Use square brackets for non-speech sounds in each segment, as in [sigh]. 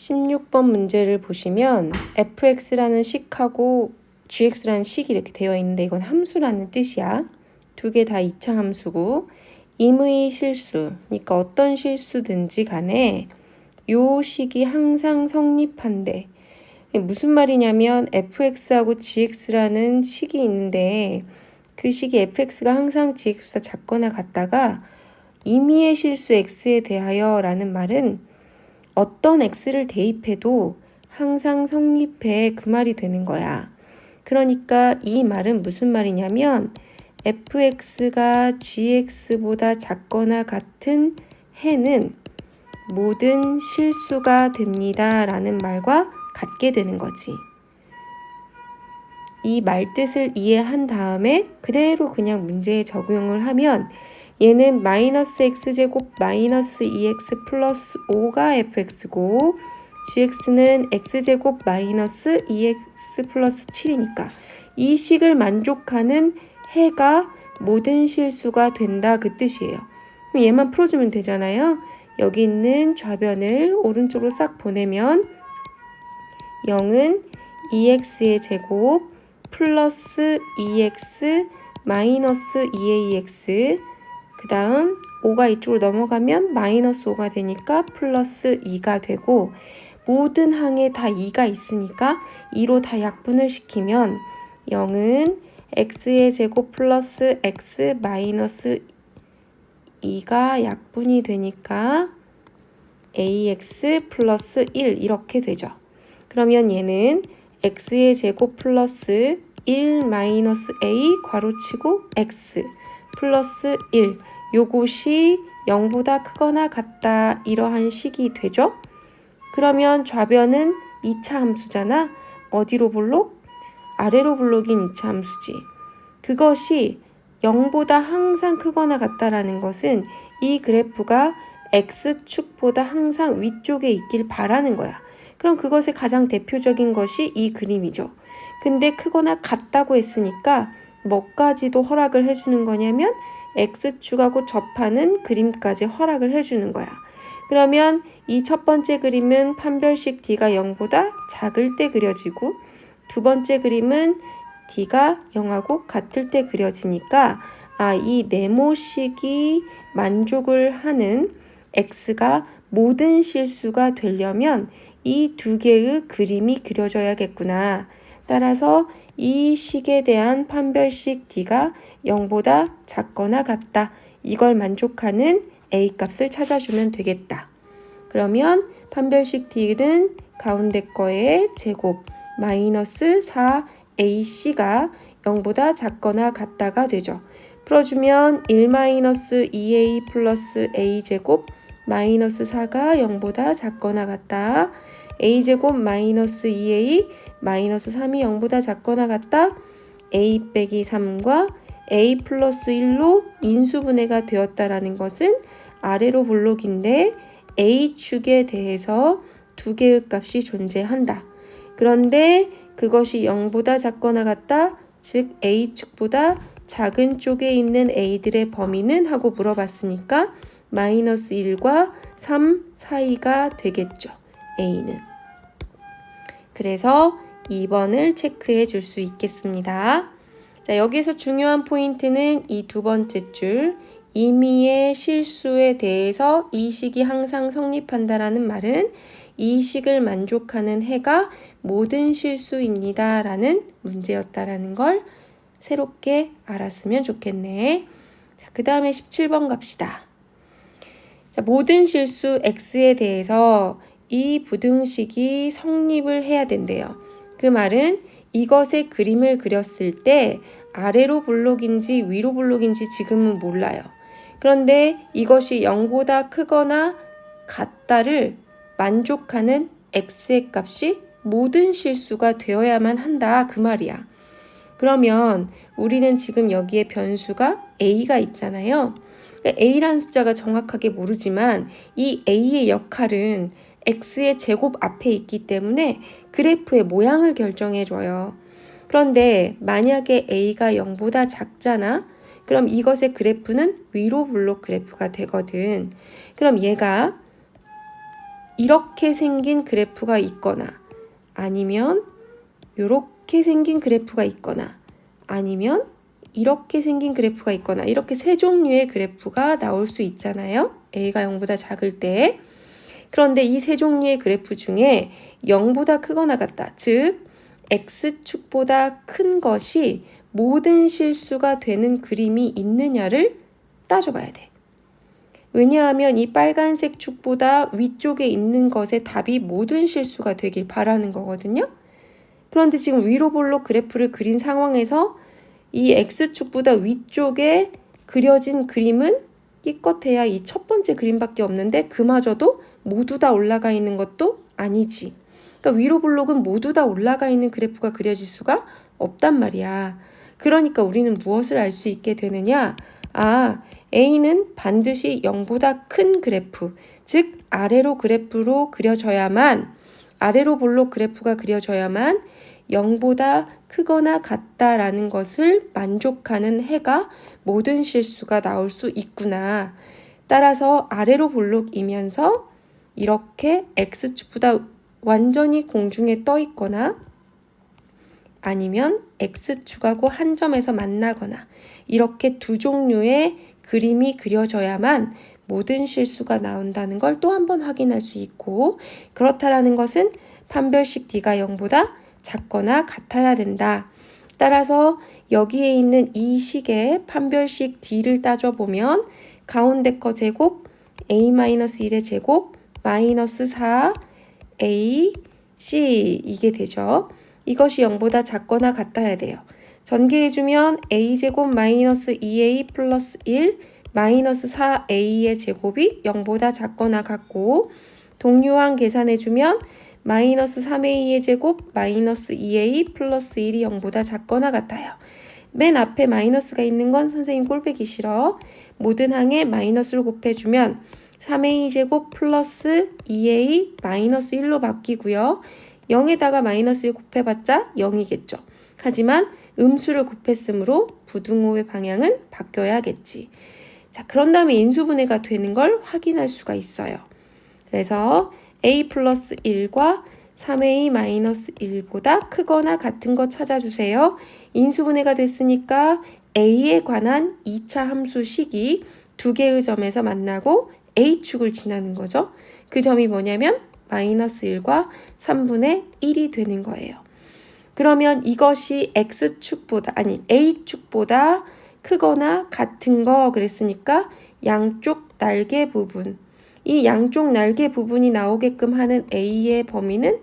16번 문제를 보시면 fx라는 식하고 gx라는 식이 이렇게 되어 있는데 이건 함수라는 뜻이야. 두 개 다 2차 함수고 임의 실수, 그러니까 어떤 실수든지 간에 요 식이 항상 성립한대. 무슨 말이냐면 fx하고 gx라는 식이 있는데 그 식이 fx가 항상 gx보다 작거나 같다가 임의의 실수 x에 대하여 라는 말은 어떤 x를 대입해도 항상 성립해 그 말이 되는 거야. 그러니까 이 말은 무슨 말이냐면 fx가 gx보다 작거나 같은 해는 모든 실수가 됩니다. 라는 말과 같게 되는 거지. 이 말뜻을 이해한 다음에 그대로 그냥 문제에 적용을 하면 얘는 마이너스 x제곱 마이너스 2x 플러스 5가 fx고 gx는 x제곱 마이너스 2x 플러스 7이니까 이 식을 만족하는 해가 모든 실수가 된다 그 뜻이에요. 그럼 얘만 풀어주면 되잖아요. 여기 있는 좌변을 오른쪽으로 싹 보내면 0은 2x의 제곱 플러스 2x 마이너스 2ax 그 다음 5가 이쪽으로 넘어가면 마이너스 5가 되니까 플러스 2가 되고 모든 항에 다 2가 있으니까 2로 다 약분을 시키면 0은 x의 제곱 플러스 x 마이너스 2가 약분이 되니까 ax 플러스 1 이렇게 되죠. 그러면 얘는 x의 제곱 플러스 1 마이너스 a 괄호치고 x 플러스 1 요것이 0보다 크거나 같다 이러한 식이 되죠. 그러면 좌변은 2차 함수잖아. 어디로 볼록? 아래로 볼록인 2차 함수지. 그것이 0보다 항상 크거나 같다라는 것은 이 그래프가 x축보다 항상 위쪽에 있길 바라는 거야. 그럼 그것의 가장 대표적인 것이 이 그림이죠. 근데 크거나 같다고 했으니까 뭐까지도 허락을 해주는 거냐면 x축하고 접하는 그림까지 허락을 해주는 거야. 그러면 이 첫 번째 그림은 판별식 d가 0보다 작을 때 그려지고 두 번째 그림은 d가 0하고 같을 때 그려지니까 아, 이 네모식이 만족을 하는 x가 모든 실수가 되려면 이 두 개의 그림이 그려져야겠구나. 따라서 이 식에 대한 판별식 d가 0보다 작거나 같다. 이걸 만족하는 a 값을 찾아주면 되겠다. 그러면 판별식 d는 가운데 거의 제곱 마이너스 4ac가 0보다 작거나 같다가 되죠. 풀어주면 1 마이너스 2a 플러스 a 제곱 마이너스 4가 0보다 작거나 같다. A제곱 마이너스 2a 마이너스 3이 0보다 작거나 같다. a 빼기 3과 a 플러스 1로 인수분해가 되었다라는 것은 아래로 볼록인데 a축에 대해서 두 개의 값이 존재한다. 그런데 그것이 0보다 작거나 같다. 즉 a축보다 작은 쪽에 있는 a들의 범위는 하고 물어봤으니까 마이너스 1과 3 사이가 되겠죠. a는. 그래서 2번을 체크해 줄 수 있겠습니다. 자, 여기서 중요한 포인트는 이 두 번째 줄 임의의 실수에 대해서 이 식이 항상 성립한다라는 말은 이 식을 만족하는 해가 모든 실수입니다. 라는 문제였다라는 걸 새롭게 알았으면 좋겠네. 자, 그 다음에 17번 갑시다. 자, 모든 실수 x에 대해서 이 부등식이 성립을 해야 된대요. 그 말은 이것의 그림을 그렸을 때 아래로 볼록인지 위로 볼록인지 지금은 몰라요. 그런데 이것이 0보다 크거나 같다를 만족하는 x의 값이 모든 실수가 되어야만 한다 그 말이야. 그러면 우리는 지금 여기에 변수가 a가 있잖아요. a라는 숫자가 정확하게 모르지만 이 a의 역할은 x의 제곱 앞에 있기 때문에 그래프의 모양을 결정해 줘요. 그런데 만약에 a가 0보다 작잖아. 그럼 이것의 그래프는 위로 블록 그래프가 되거든. 그럼 얘가 이렇게 생긴 그래프가 있거나 아니면 이렇게 생긴 그래프가 있거나 아니면 이렇게 생긴 그래프가 있거나 이렇게 세 종류의 그래프가 나올 수 있잖아요. a가 0보다 작을 때. 그런데 이 세 종류의 그래프 중에 0보다 크거나 같다. 즉 x축보다 큰 것이 모든 실수가 되는 그림이 있느냐를 따져봐야 돼. 왜냐하면 이 빨간색 축보다 위쪽에 있는 것의 답이 모든 실수가 되길 바라는 거거든요. 그런데 지금 위로 볼록 그래프를 그린 상황에서 이 X축보다 위쪽에 그려진 그림은 끼껏해야 이 첫 번째 그림밖에 없는데 그마저도 모두 다 올라가 있는 것도 아니지. 그러니까 위로 볼록은 모두 다 올라가 있는 그래프가 그려질 수가 없단 말이야. 그러니까 우리는 무엇을 알 수 있게 되느냐? 아, A는 반드시 0보다 큰 그래프, 즉 아래로 그래프로 그려져야만 아래로 볼록 그래프가 그려져야만 0보다 크거나 같다라는 것을 만족하는 해가 모든 실수가 나올 수 있구나. 따라서 아래로 볼록이면서 이렇게 x축보다 완전히 공중에 떠 있거나 아니면 x축하고 한 점에서 만나거나 이렇게 두 종류의 그림이 그려져야만 모든 실수가 나온다는 걸 또 한 번 확인할 수 있고 그렇다라는 것은 판별식 d가 0보다 작거나 같아야 된다. 따라서 여기에 있는 이 식의 판별식 d를 따져보면 가운데 거 제곱 a-1의 제곱 마이너스 4 a c 이게 되죠. 이것이 0보다 작거나 같아야 돼요. 전개해주면 a제곱 마이너스 2a 플러스 1 마이너스 4a의 제곱이 0보다 작거나 같고 동요항 계산해주면 마이너스 3a의 제곱 마이너스 2a 플러스 1이 0보다 작거나 같아요. 맨 앞에 마이너스가 있는 건 선생님 꼴배기 싫어. 모든 항에 마이너스를 곱해주면 3a 제곱 플러스 2a 마이너스 1로 바뀌고요. 0에다가 마이너스 1 곱해봤자 0이겠죠. 하지만 음수를 곱했으므로 부등호의 방향은 바뀌어야겠지. 자, 그런 다음에 인수분해가 되는 걸 확인할 수가 있어요. 그래서 a 플러스 1과 3a 마이너스 1보다 크거나 같은 거 찾아주세요. 인수분해가 됐으니까 a에 관한 2차 함수 식이 두 개의 점에서 만나고 a축을 지나는 거죠. 그 점이 뭐냐면 마이너스 1과 3분의 1이 되는 거예요. 그러면 이것이 x축보다 아니 a축보다 크거나 같은 거 그랬으니까 양쪽 날개 부분 이 양쪽 날개 부분이 나오게끔 하는 A의 범위는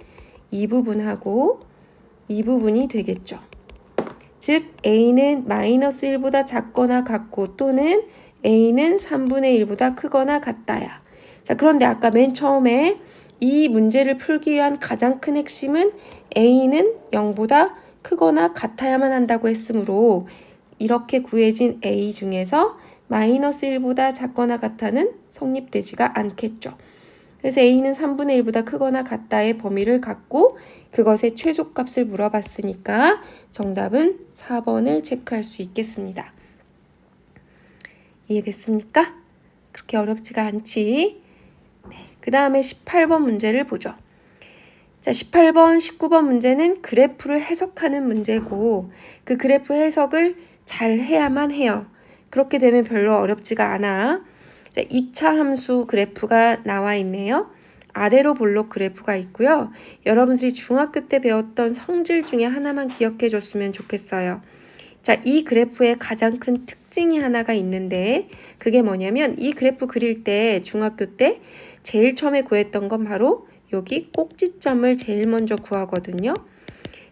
이 부분하고 이 부분이 되겠죠. 즉 A는 마이너스 1보다 작거나 같고 또는 A는 3분의 1보다 크거나 같다야. 자 그런데 아까 맨 처음에 이 문제를 풀기 위한 가장 큰 핵심은 A는 0보다 크거나 같아야만 한다고 했으므로 이렇게 구해진 A 중에서 마이너스 1보다 작거나 같다는 성립되지가 않겠죠. 그래서 A는 3분의 1보다 크거나 같다의 범위를 갖고 그것의 최소값을 물어봤으니까 정답은 4번을 체크할 수 있겠습니다. 이해됐습니까? 그렇게 어렵지가 않지. 네, 그 다음에 18번 문제를 보죠. 자, 18번, 19번 문제는 그래프를 해석하는 문제고 그 그래프 해석을 잘 해야만 해요. 그렇게 되면 별로 어렵지가 않아. 자, 2차 함수 그래프가 나와 있네요. 아래로 볼록 그래프가 있고요. 여러분들이 중학교 때 배웠던 성질 중에 하나만 기억해 줬으면 좋겠어요. 자, 이 그래프의 가장 큰 특징이 하나가 있는데 그게 뭐냐면 이 그래프 그릴 때 중학교 때 제일 처음에 구했던 건 바로 여기 꼭지점을 제일 먼저 구하거든요.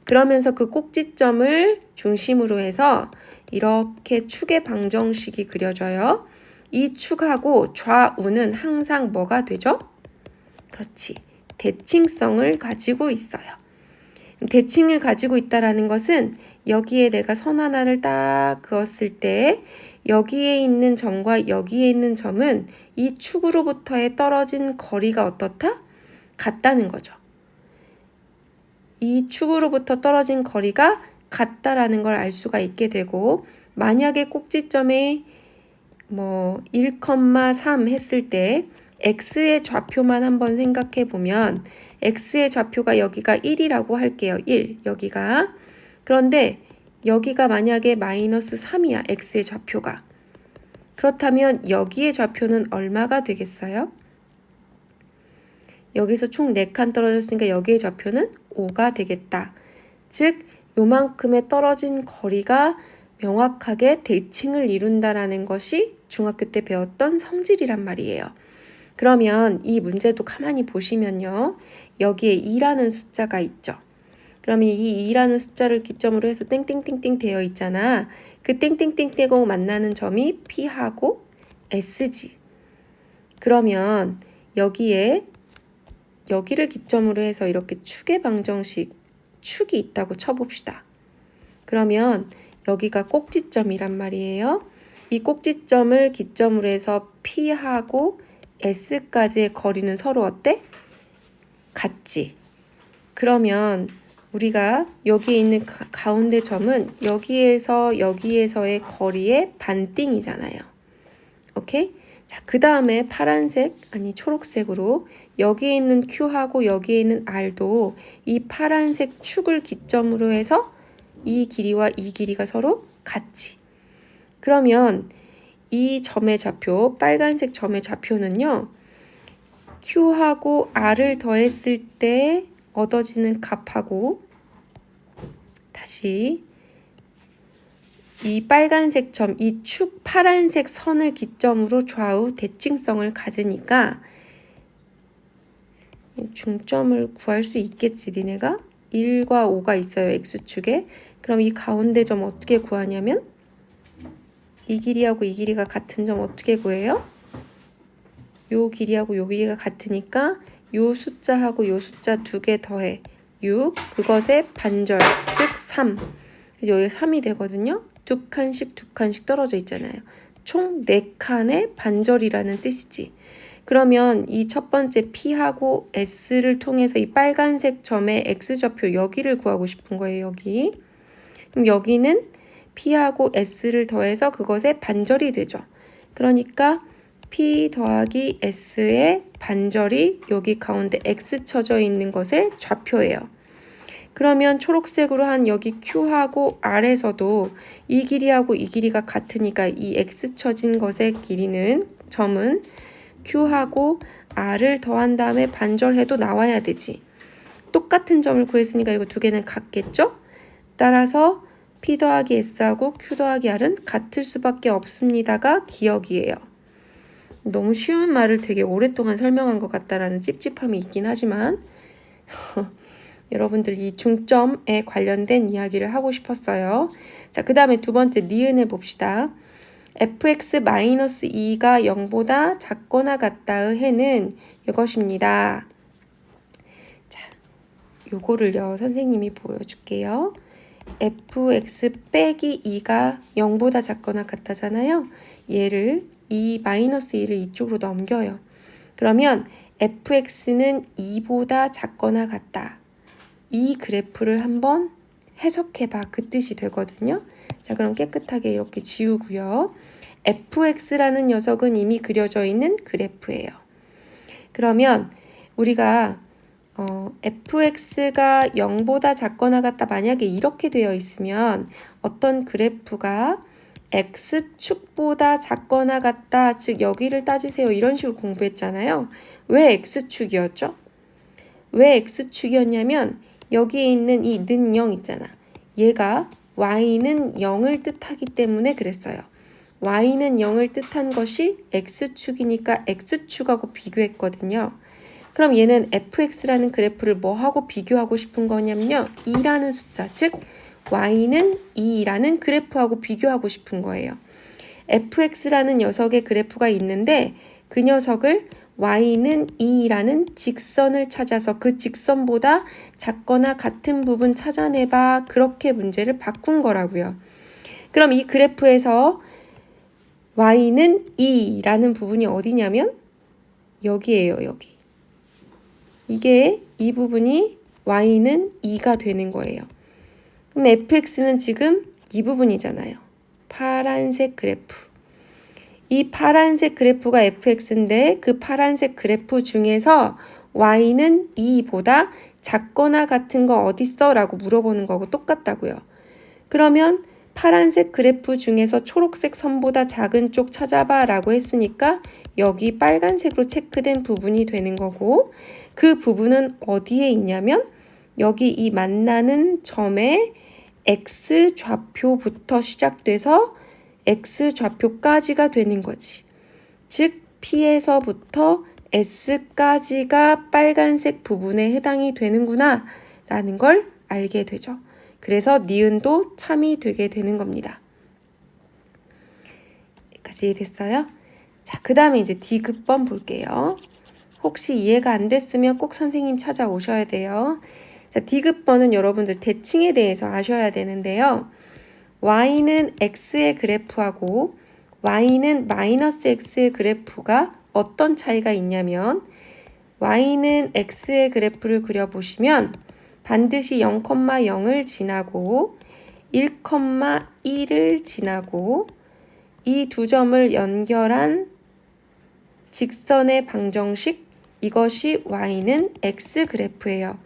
그러면서 그 꼭지점을 중심으로 해서 이렇게 축의 방정식이 그려져요. 이 축하고 좌우는 항상 뭐가 되죠? 그렇지. 대칭성을 가지고 있어요. 대칭을 가지고 있다라는 것은 여기에 내가 선 하나를 딱 그었을 때 여기에 있는 점과 여기에 있는 점은 이 축으로부터의 떨어진 거리가 어떻다? 같다는 거죠. 이 축으로부터 떨어진 거리가 같다라는 걸 알 수가 있게 되고 만약에 꼭지점에 뭐 1,3 했을 때 x의 좌표만 한번 생각해 보면 x의 좌표가 여기가 1이라고 할게요. 1. 여기가. 그런데 여기가 만약에 마이너스 3이야. x의 좌표가. 그렇다면 여기의 좌표는 얼마가 되겠어요? 여기서 총 4칸 떨어졌으니까 여기의 좌표는 5가 되겠다. 즉 요만큼의 떨어진 거리가 명확하게 대칭을 이룬다라는 것이 중학교 때 배웠던 성질이란 말이에요. 그러면 이 문제도 가만히 보시면요. 여기에 2라는 숫자가 있죠. 그러면 이 2라는 숫자를 기점으로 해서 땡땡땡땡 되어 있잖아. 그 땡땡땡땡하고 만나는 점이 P하고 S지. 그러면 여기에 여기를 기점으로 해서 이렇게 축의 방정식 축이 있다고 쳐봅시다. 그러면 여기가 꼭지점이란 말이에요. 이 꼭지점을 기점으로 해서 P하고 S까지의 거리는 서로 어때? 같지. 그러면 우리가 여기에 있는 가, 가운데 점은 여기에서 여기에서의 거리의 반띵이잖아요. 오케이? 자, 그 다음에 파란색, 아니 초록색으로 여기에 있는 Q하고 여기에 있는 R도 이 파란색 축을 기점으로 해서 이 길이와 이 길이가 서로 같지. 그러면 이 점의 좌표, 빨간색 점의 좌표는요. Q하고 R을 더했을 때 얻어지는 값하고 다시 이 빨간색 점, 이 축 파란색 선을 기점으로 좌우 대칭성을 가지니까 중점을 구할 수 있겠지, 니네가? 1과 5가 있어요, X축에. 그럼 이 가운데 점 어떻게 구하냐면 이 길이하고 이 길이가 같은 점 어떻게 구해요? 요 길이하고 요 길이가 같으니까 요 숫자하고 요 숫자 두 개 더해 6 그것의 반절 즉 3. 여기 3이 되거든요. 두 칸씩 두 칸씩 떨어져 있잖아요. 총 4칸의 반절이라는 뜻이지. 그러면 이 첫 번째 P하고 S를 통해서 이 빨간색 점의 X좌표 여기를 구하고 싶은 거예요. 여기. 그럼 여기는 P하고 S를 더해서 그것의 반절이 되죠. 그러니까 P 더하기 S의 반절이 여기 가운데 X 쳐져 있는 것의 좌표예요. 그러면 초록색으로 한 여기 Q하고 R에서도 이 길이하고 이 길이가 같으니까 이 X 쳐진 것의 길이는 점은 Q하고 R을 더한 다음에 반절해도 나와야 되지. 똑같은 점을 구했으니까 이거 두 개는 같겠죠? 따라서 P 더하기 S하고 Q 더하기 R은 같을 수밖에 없습니다가 기억이에요. 너무 쉬운 말을 되게 오랫동안 설명한 것 같다라는 찝찝함이 있긴 하지만 [laughs] 여러분들 이 중점에 관련된 이야기를 하고 싶었어요. 자, 그 다음에 두 번째 니은을 봅시다. fx-2가 0보다 작거나 같다의 해는 이것입니다. 자, 요거를요, 선생님이 보여줄게요. fx 빼기 2가 0보다 작거나 같다잖아요. 얘를 이 마이너스 2를 이쪽으로 넘겨요. 그러면 fx는 2보다 작거나 같다. 이 그래프를 한번 해석해봐. 그 뜻이 되거든요. 자, 그럼 깨끗하게 이렇게 지우고요. fx라는 녀석은 이미 그려져 있는 그래프예요. 그러면 우리가 어, fx가 0보다 작거나 같다 만약에 이렇게 되어 있으면 어떤 그래프가 x축보다 작거나 같다 즉 여기를 따지세요 이런 식으로 공부했잖아요 왜 x축이었죠? 왜 x축이었냐면 여기에 있는 이 는 0 있잖아 얘가 y는 0을 뜻하기 때문에 그랬어요 y는 0을 뜻한 것이 x축이니까 x축하고 비교했거든요 그럼 얘는 fx라는 그래프를 뭐하고 비교하고 싶은 거냐면요. 2라는 숫자, 즉 y는 2라는 그래프하고 비교하고 싶은 거예요. fx라는 녀석의 그래프가 있는데 그 녀석을 y는 2라는 직선을 찾아서 그 직선보다 작거나 같은 부분 찾아내봐 그렇게 문제를 바꾼 거라고요. 그럼 이 그래프에서 y는 2라는 부분이 어디냐면 여기에요, 여기. 이게 이 부분이 y는 2가 되는 거예요. 그럼 fx는 지금 이 부분이잖아요. 파란색 그래프. 이 파란색 그래프가 fx인데 그 파란색 그래프 중에서 y는 2보다 작거나 같은 거 어딨어? 라고 물어보는 거고 똑같다고요. 그러면 파란색 그래프 중에서 초록색 선보다 작은 쪽 찾아봐 라고 했으니까 여기 빨간색으로 체크된 부분이 되는 거고 그 부분은 어디에 있냐면 여기 이 만나는 점의 x 좌표부터 시작돼서 x 좌표까지가 되는 거지. 즉 P에서부터 S까지가 빨간색 부분에 해당이 되는구나 라는 걸 알게 되죠. 그래서 니은도 참이 되게 되는 겁니다. 여기까지 됐어요? 자, 그 다음에 이제 D급번 볼게요. 혹시 이해가 안 됐으면 꼭 선생님 찾아오셔야 돼요. 자, D급번은 여러분들 대칭에 대해서 아셔야 되는데요. Y는 x의 그래프하고 y는 마이너스 x의 그래프가 어떤 차이가 있냐면 y는 x의 그래프를 그려보시면 반드시 0,0을 지나고 1,1을 지나고 이 두 점을 연결한 직선의 방정식 이것이 y는 x 그래프예요.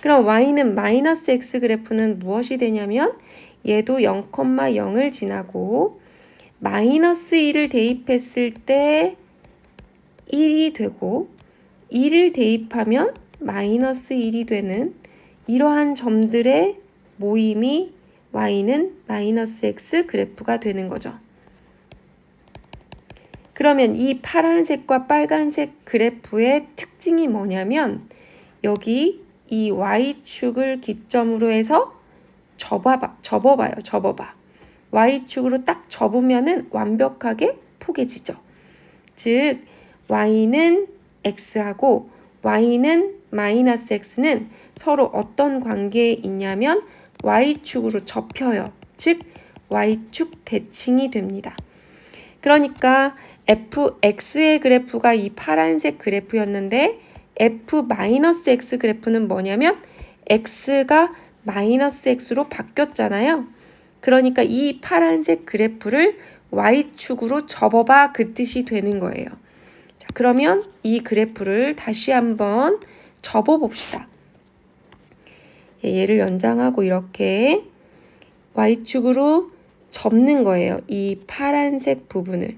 그럼 y는 마이너스 x 그래프는 무엇이 되냐면 얘도 0,0을 지나고 마이너스 1을 대입했을 때 1이 되고 1을 대입하면 마이너스 1이 되는 이러한 점들의 모임이 y는 마이너스 x 그래프가 되는 거죠. 그러면 이 파란색과 빨간색 그래프의 특징이 뭐냐면 여기 이 y축을 기점으로 해서 접어봐, 접어봐요. 접어봐. y축으로 딱 접으면은 완벽하게 포개지죠. 즉 y는 x하고 y는 마이너스 x는 서로 어떤 관계에 있냐면 y축으로 접혀요. 즉 y축 대칭이 됩니다. 그러니까 fx의 그래프가 이 파란색 그래프였는데 f 마이너스 x 그래프는 뭐냐면 x가 마이너스 x로 바뀌었잖아요. 그러니까 이 파란색 그래프를 y축으로 접어봐 그 뜻이 되는 거예요. 자, 그러면 이 그래프를 다시 한번 접어 봅시다. 예, 얘를 연장하고 이렇게 y축으로 접는 거예요. 이 파란색 부분을.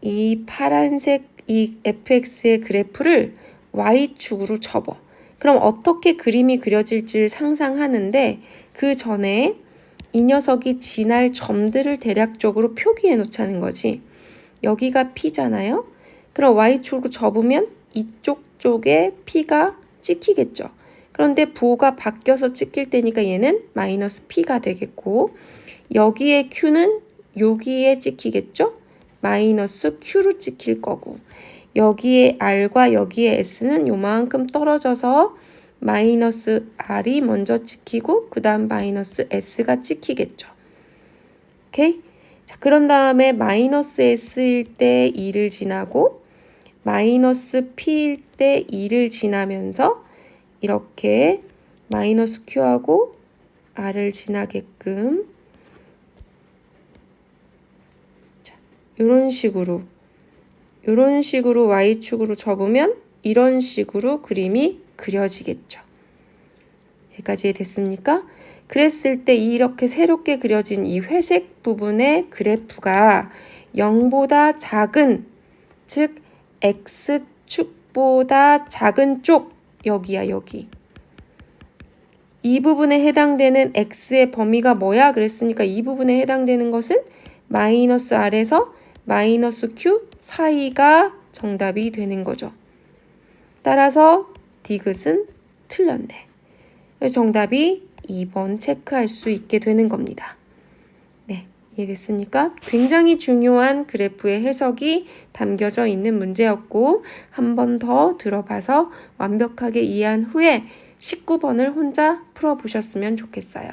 이 파란색 이 fx의 그래프를 y축으로 접어. 그럼 어떻게 그림이 그려질지를 상상하는데 그 전에 이 녀석이 지날 점들을 대략적으로 표기해 놓자는 거지. 여기가 P잖아요. 그럼 Y축으로 접으면 이쪽 쪽에 P가 찍히겠죠. 그런데 부호가 바뀌어서 찍힐 때니까 얘는 마이너스 P가 되겠고 여기에 Q는 여기에 찍히겠죠. 마이너스 Q로 찍힐 거고 여기에 R과 여기에 S는 요만큼 떨어져서 마이너스 R이 먼저 찍히고 그 다음 마이너스 S가 찍히겠죠. 오케이? 자, 그런 다음에 마이너스 S일 때 2를 지나고 마이너스 P일 때 2를 지나면서 이렇게 마이너스 Q하고 R을 지나게끔 자, 이런 식으로 이런 식으로 Y축으로 접으면 이런 식으로 그림이 그려지겠죠. 여기까지 됐습니까? 그랬을 때 이렇게 새롭게 그려진 이 회색 부분의 그래프가 0보다 작은 즉 x축보다 작은 쪽 여기야 여기 이 부분에 해당되는 x의 범위가 뭐야? 그랬으니까 이 부분에 해당되는 것은 마이너스 r에서 마이너스 q 사이가 정답이 되는 거죠. 따라서 디귿은 틀렸네. 정답이 2번 체크할 수 있게 되는 겁니다. 네, 이해됐습니까? 굉장히 중요한 그래프의 해석이 담겨져 있는 문제였고 한 번 더 들어봐서 완벽하게 이해한 후에 19번을 혼자 풀어보셨으면 좋겠어요.